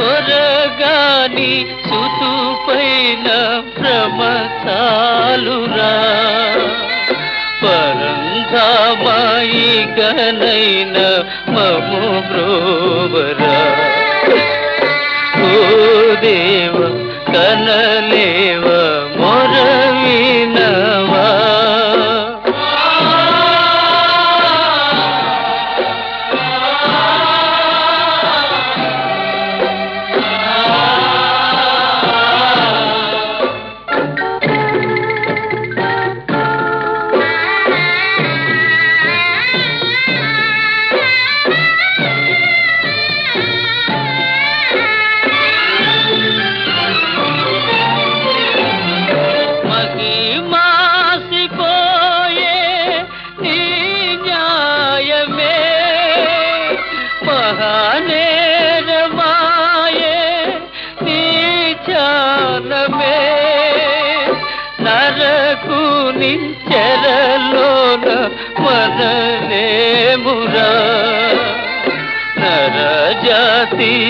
కొరగాని సుతుపైన భ్రమతాలురా పరంధామాయి గనైన మము బ్రోవరా ఓ దేవ కనలేవా?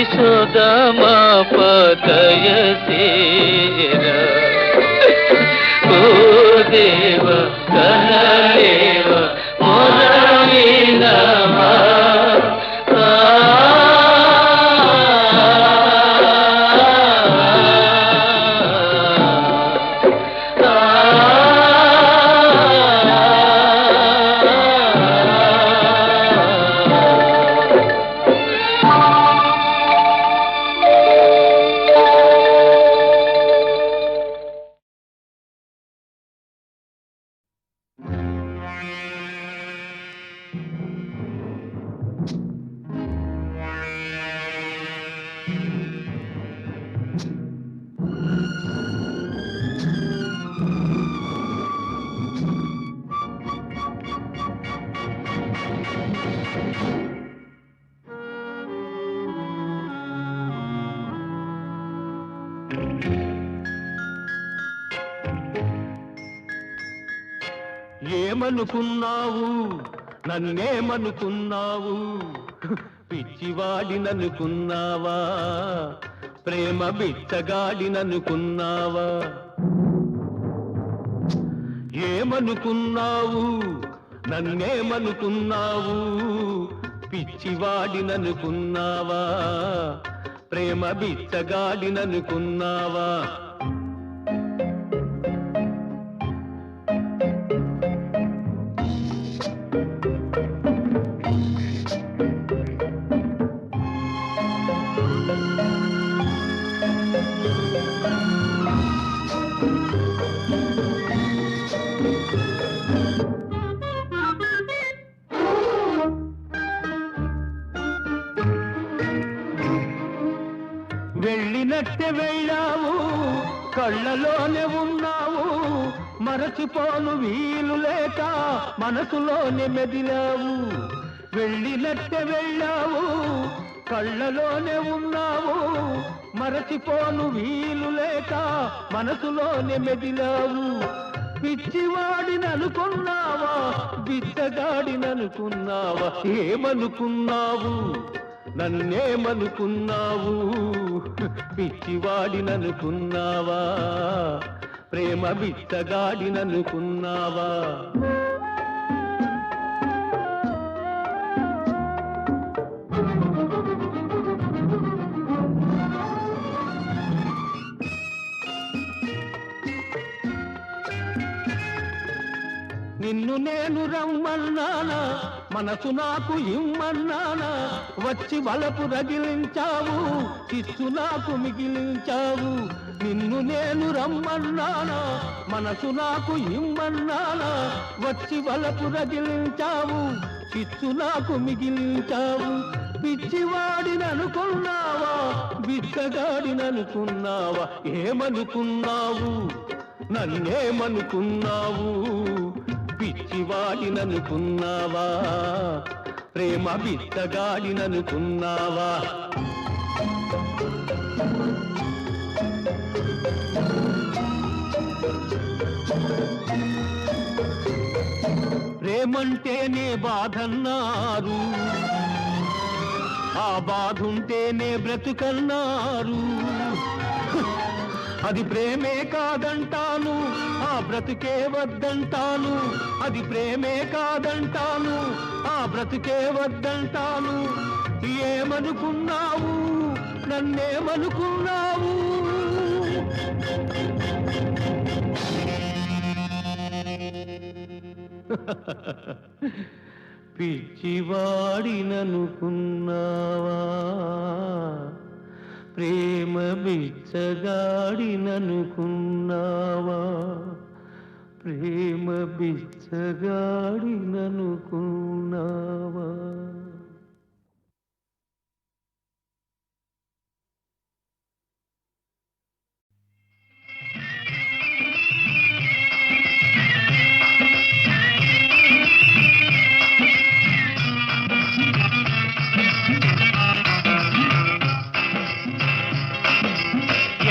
నరజాతి సుధమా సేరా ఓ దేవ ఏమనుకున్నావు? నన్నేమనుకున్నావు? పిచ్చివాడిననుకున్నావా? ప్రేమ బిచ్చగాడిననుకున్నావా? ఏమనుకున్నావు? నన్నేమనుకున్నావు? పిచ్చివాడిననుకున్నావా? ప్రేమ బిచ్చగాడిననుకున్నావా కళ్ళలోనే ఉన్నావు. మరచిపోను వీలు లేక మనసులోనే మెదిలావు. వెళ్ళినట్టే వెళ్ళావు. కళ్ళలోనే ఉన్నావు. మరచిపోను వీలు లేక మనసులోనే మెదిలావు. పిచ్చివాడిననుకున్నావా? బిచ్చగాడిననుకున్నావా? ఏమనుకున్నావు? నన్నేమనుకున్నావు? పిచ్చివాడిననుకున్నావా? ప్రేమ బిచ్చగాడిననుకున్నావా నిన్ను నేను రమ్మన్నానా? మనసు నాకు ఇమ్మన్నానా? వచ్చి వలపు రగిలించావు చిచ్చు నాకు మిగిలించావు నిన్ను నేను రమ్మన్నానా? మనసు నాకు ఇమ్మన్నానా? వచ్చి వలపు రగిలించావు చిచ్చు నాకు మిగిలించావు పిచ్చివాడిననుకున్నావా బిచ్చగాడిననుకున్నావా? ఏమనుకున్నావు? నన్నేమనుకున్నావు? వాడిననుకున్నావా? ప్రేమ బిత్తగాడిననుకున్నావా ప్రేమంటేనే బాధన్నారు. ఆ బాధుంటేనే బ్రతుకన్నారు. అది ప్రేమే కాదంటాను. ఆ బ్రతుకే వద్దంటాను. అది ప్రేమే కాదంటాను. ఆ బ్రతుకే వద్దంటాను. ఏమనుకున్నావు? నన్నేమనుకున్నావు? పిచ్చివాడిననుకున్నావా? ప్రేమ బిచ్చగాడిననుకున్నావా? ప్రేమ బిచ్చగాడిననుకున్నావా?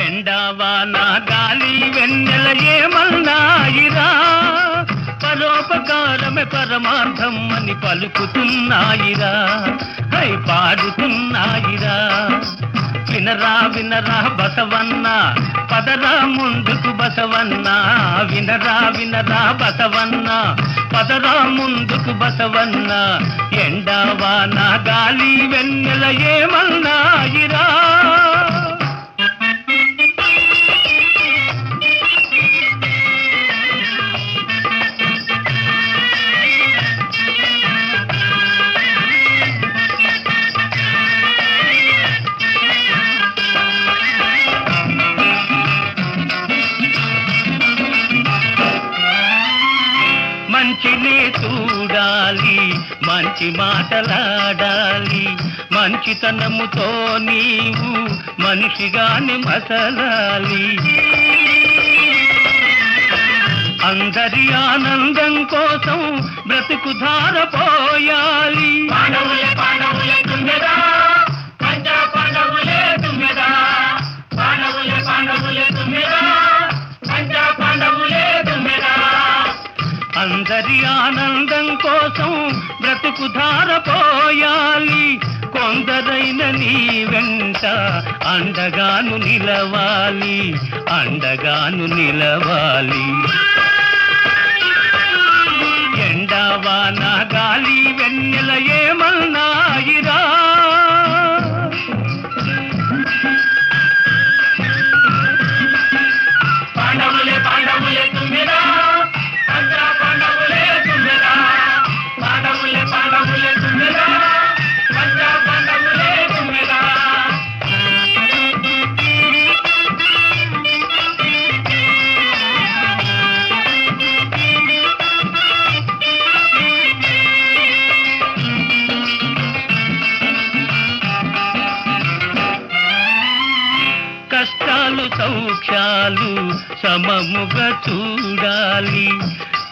ఎండవాన గాలి వెన్నెల ఏమన్నాయిరా సంసారమే పరమార్థం అని పలుకుతున్నాయిరా. హై పాడుతున్నాయిరా. వినరా వినరా బసవన్న. పదరా ముందుకు బసవన్న. వినరా వినరా బసవన్న. పదరా ముందుకు బసవన్న. ఎండవాన గాలి వెన్నెల ఏమన్నాయిరా. మంచి మాటలాడాలి. మంచితనముతో నీవు మనిషిగాని మసలాలి. అందరి ఆనందం కోసం బ్రతుకు ధారపోయాలి. పాండవులే పాండవులే అందరి ఆనందం కోసం బ్రతుకు ధారపోయాలి. కొందరైన నీ వెంట అండగాను నిలవాలి. అండగాను నిలవాలి. ఎండవాన గాలి వెన్నెల ఏమన్నాయిరా? సౌఖ్యాలు సమముగా చూడాలి.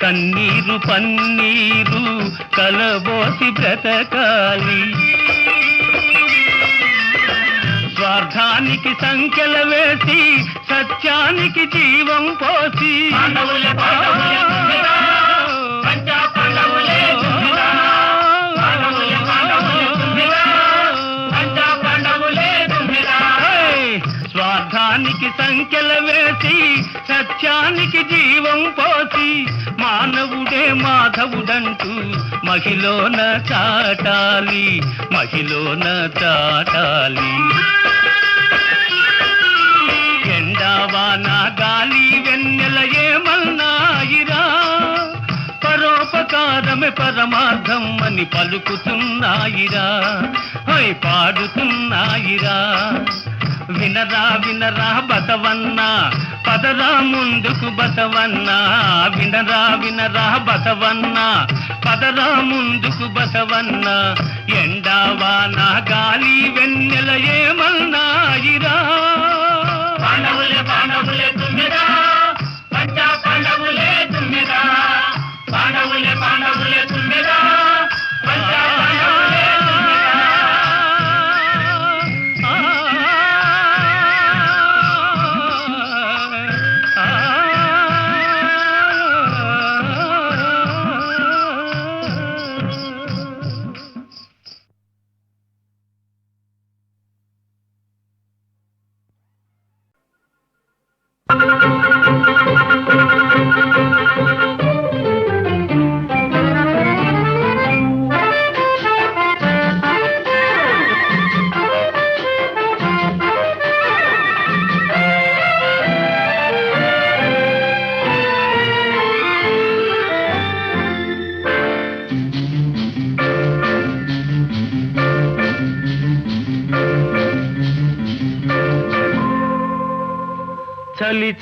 కన్నీరు పన్నీరు కలబోసి బ్రతకాలి. స్వార్థానికి సంఖ్యల వేసి సత్యానికి జీవం పోసి. నీతికి సంఖ్యల వేసి సత్యానికి జీవం పోసి మానవుడే మాధవుడంటూ మహిలోన చాటాలి మహిలోన చాటాలి. ఎండావాన గాలి వెన్నెల ఏమన్నాయిరా పరోపకారమే పరమార్థం అని పలుకుతున్నాయిరా. హై పాడుతున్నాయిరా. వినరా వినరా బతవన్నా పదరా ముందుకు బతవన్నా వినరా వినరా బతవన్నా పదరా ముందుకు బసవన్న. ఎండావాన గాలి వెన్నెల ఏమన్నాయిరా పాండవులే, పాండవులే, తుమ్మిరా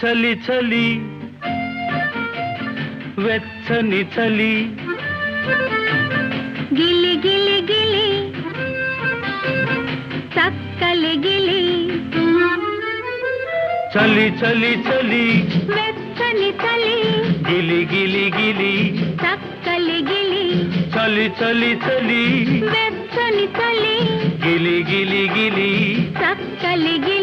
చలి చలి వెచ్చని చలి. గిలి గిలి గిలి చక్కలి గిలి. చలి చలి చలి వెచ్చని చలి గిలి గిలి గిలి. చక్కలి గిలి. చలి చలి చలి వెచ్చని చలి గిలి గిలి గిలి. చక్కలి గిలి.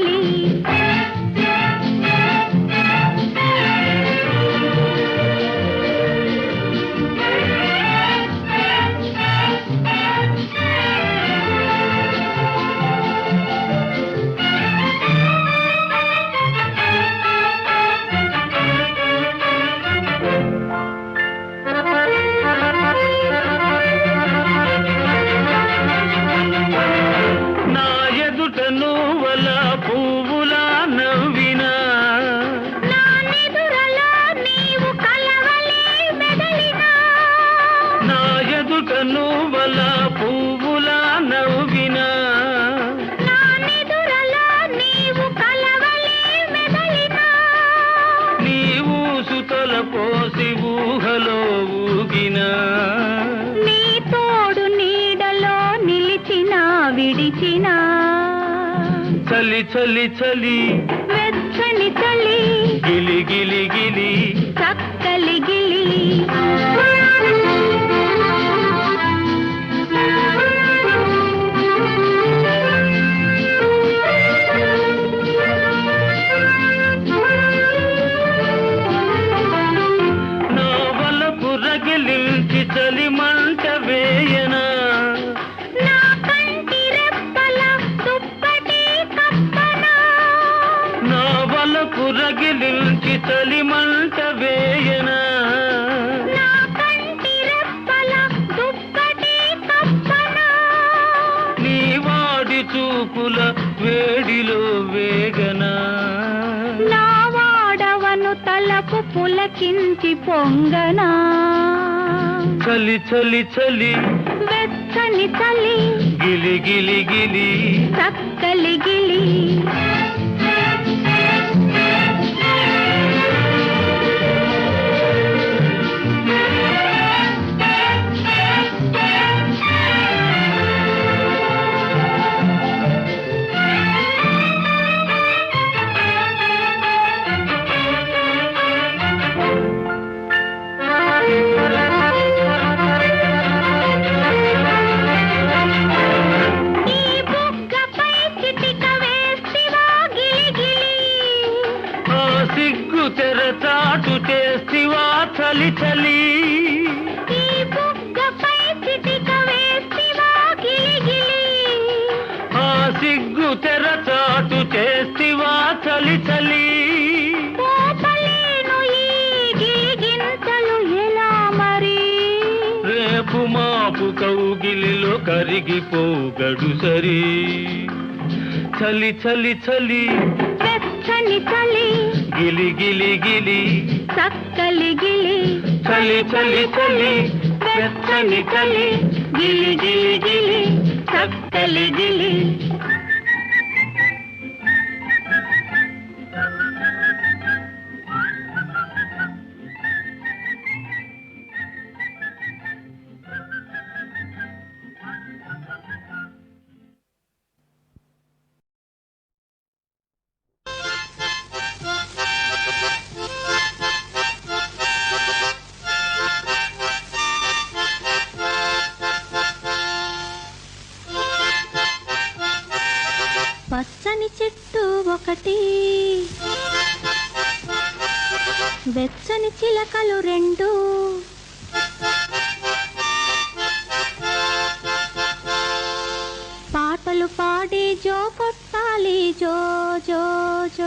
చలి చలి చలి వెచ్చని చలి. గిలి గిలి గిలి వలపు రగిలించి చలి మంట వేయనా. నా వాడి చూపుల వేడిలో వేగనా. నా వాడవను తలపు పులకించి పొంగనా. చలి చలి చలి వెచ్చని చలి గిలి గిలి గిలి చక్కలి గిలి చలి చలి చలి. వెచ్చని చలి. గిలి గిలి గిలి. చక్కలి గిలి. చలి చలి చలి. వెచ్చని చలి. గిలి గిలి గిలి. చక్కలి గిలి. పచ్చని చెట్టు ఒకటి. వెచ్చని చిలకలు రెండు. పాటలు పాడి జో కొట్టాలి జో జో జో.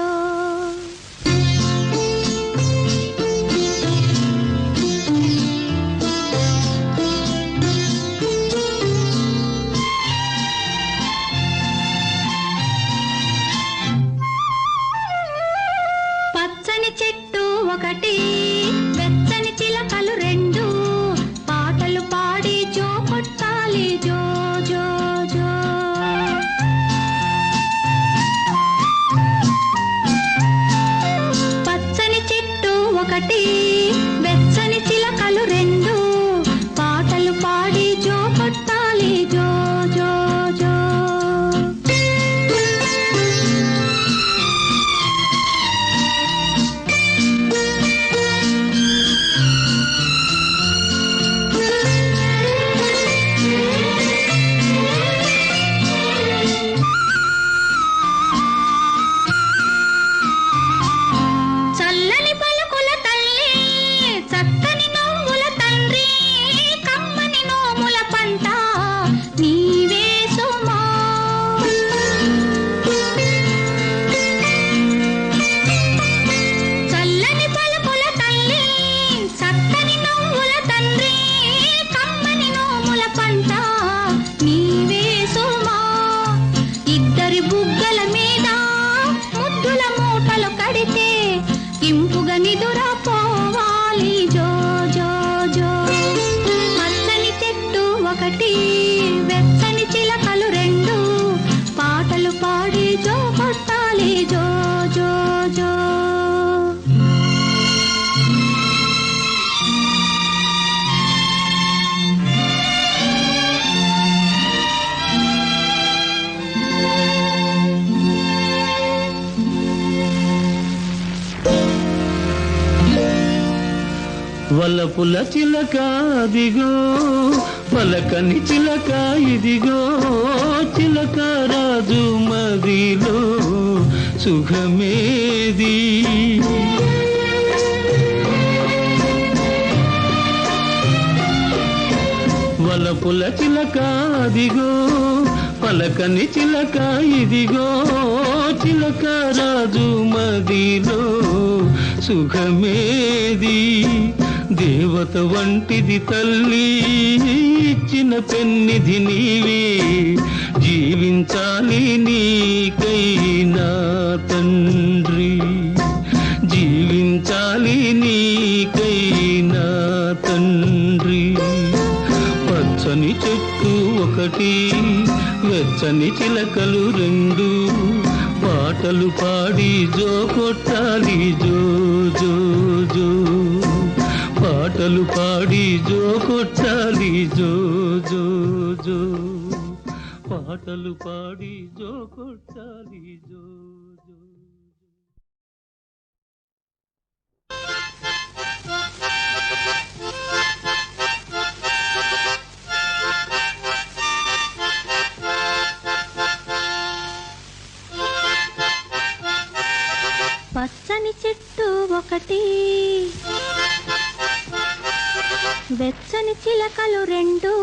వలపుల చిలక అదిగో పలకని చిలక ఇదిగో చిలక రాజు మదిలో సుఖమేది. వలపుల చిలక అదిగో పలకని చిలక ఇదిగో చిలక రాజు మదిలో సుఖమేది. దేవత వంటిది తల్లి ఇచ్చిన పెన్నిధి నీవే. జీవించాలి నీకైనా తండ్రి. జీవించాలి నీకైనా తండ్రి. పచ్చని చెట్టు ఒకటి వెచ్చని చిలకలు రెండు. పాటలు పాడి జో కొట్టాలి జో జో జో. పాటలు పాడి జో కొట్టాలి జో జో జో. పాటలు పాడి జో కొట్టాలి జో జో పచ్చని చెట్టు ఒకటి వెచ్చని చిలకలు రెండు.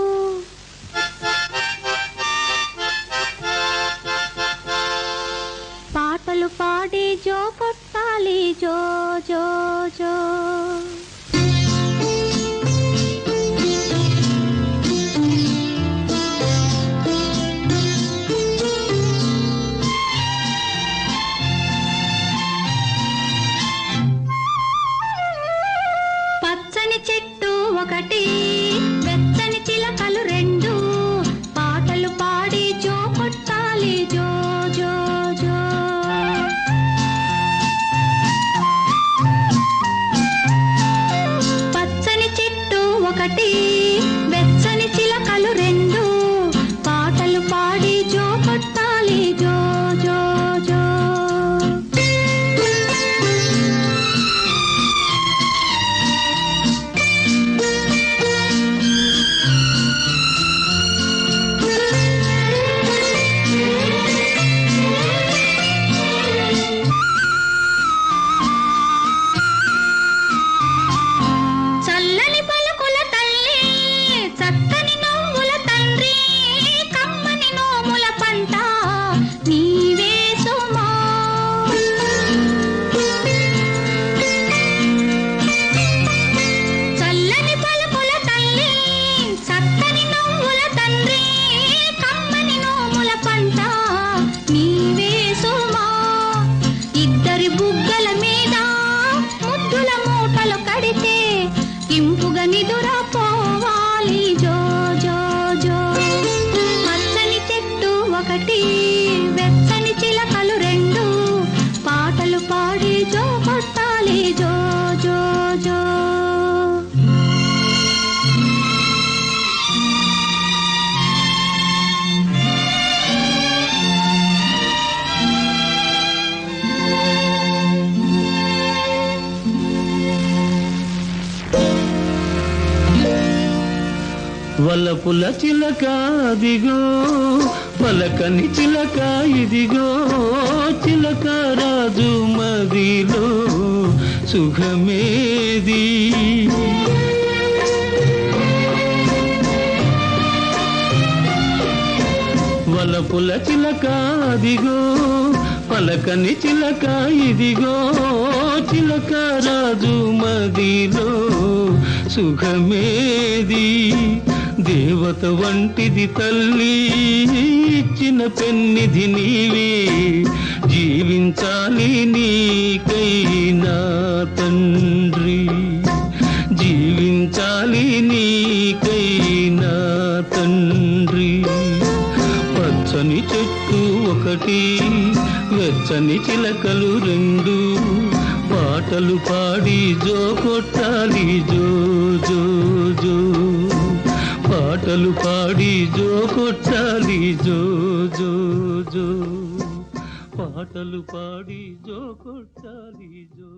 వలపుల చిలక అదిగో పలకని చిలక ఇదిగో చిలక రాజు మదిలో సుఖమేది. వలపుల చిలక అదిగో పలకని చిలక ఇదిగో చిలక రాజు మదిలో సుఖమేది. దేవత వంటిది తల్లి ఇచ్చిన పెన్నిధి నీవే. జీవించాలి నీకైనా తండ్రి. జీవించాలి నీకైనా తండ్రి. పచ్చని చెట్టు ఒకటి వెచ్చని చిలకలు రెండు. పాటలు పాడి జో కొట్టాలి జో జో జో. పాటలు పాడి జో కొట్టాలి జో జో జో. పాటలు పాడి జో కొట్టాలి జో.